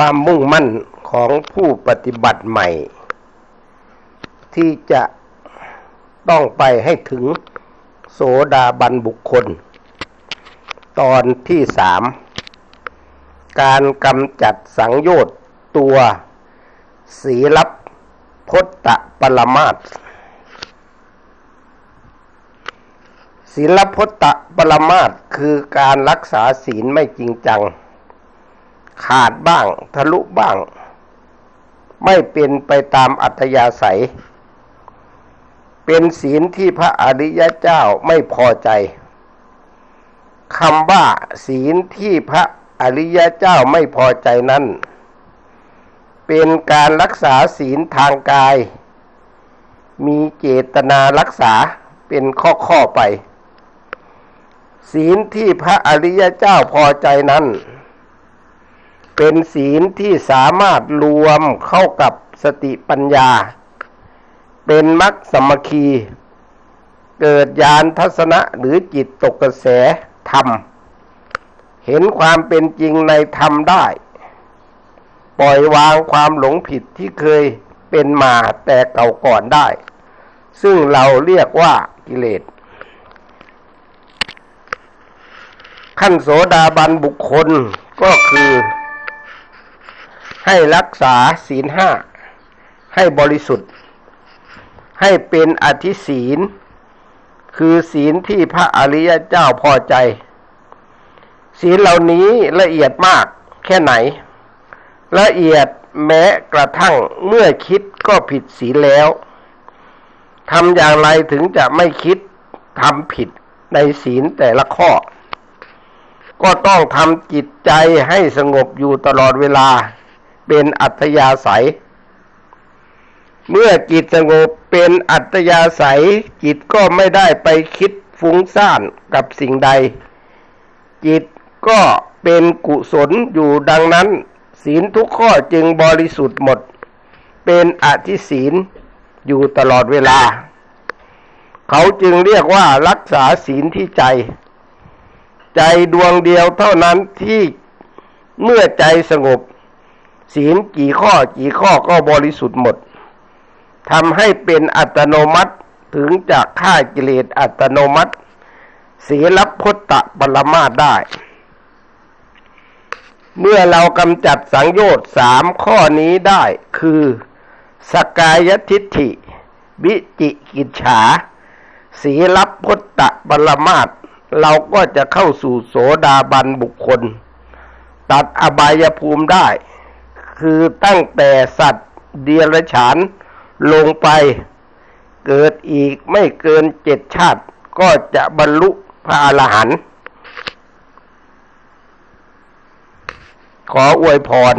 ความมุ่งมั่นของผู้ปฏิบัติใหม่ ที่จะต้องไปให้ถึงโสดาบันบุคคล ตอนที่สาม การกำจัดสังโยชน์ตัวสีลับพจตะปรมาตศีลพจตะปรมาตคือการรักษาศีลไม่จริงจัง ขาดบ้าง ทะลุบ้าง ไม่เป็นไปตามอัธยาศัย เป็นศีลที่พระอริยเจ้าไม่พอใจคำว่าศีลที่พระอริยเจ้าไม่พอใจนั้น เป็นการรักษาศีลทางกาย มีเจตนารักษาเป็นข้อข้อไป ศีลที่พระอริยเจ้าพอใจนั้น เป็นศีลที่สามารถรวมเข้ากับสติปัญญา เป็นมรรคสมคี เกิดญาณทัศนะหรือจิตตกกระแสธรรม เห็นความเป็นจริงในธรรมได้ ปล่อยวางความหลงผิดที่เคยเป็นมาแต่เก่าก่อนได้ ซึ่งเราเรียกว่ากิเลสขั้นโสดาบันบุคคลก็คือ ให้รักษาศีลห้า ให้บริสุทธิ์ ให้เป็นอธิศีล คือศีลที่พระอริยเจ้าพอใจ ศีลเหล่านี้ละเอียดมากแค่ไหน ละเอียดแม้กระทั่งเมื่อคิดก็ผิดศีลแล้วทำอย่างไรถึงจะไม่คิดทำผิดในศีลแต่ละข้อ ก็ต้องทำจิตใจให้สงบอยู่ตลอดเวลา เป็นอัธยาศัย เมื่อจิตสงบเป็นอัตยาศัย จิตก็ไม่ได้ไปคิดฟุ้งซ่านกับสิ่งใด จิตก็เป็นกุศลอยู่ดังนั้น ศีลทุกข้อจึงบริสุทธิ์หมด เป็นอธิศีลอยู่ตลอดเวลา เขาจึงเรียกว่ารักษาศีลที่ใจ ใจดวงเดียวเท่านั้นที่เมื่อใจสงบ ศีลกี่ข้อกี่ข้อก็บริสุทธิ์หมดทำให้เป็นอัตโนมัติถึงจากฆ่ากิเลสอัตโนมัติศีลพจตะปรมาได้ เมื่อเรากำจัดสังโยชน์สามข้อนี้ได้คือสกายทิฏฐิ วิจิกิจฉา ศีลพจตะปรมาตเราก็จะเข้าสู่โสดาบันบุคคล ตัดอบายภูมิได้ คือตั้งแต่สัตว์เดียรฉานลงไป เกิดอีกไม่เกินเจ็ดชาติ ก็จะบรรลุพระอรหันต์ขออวยพร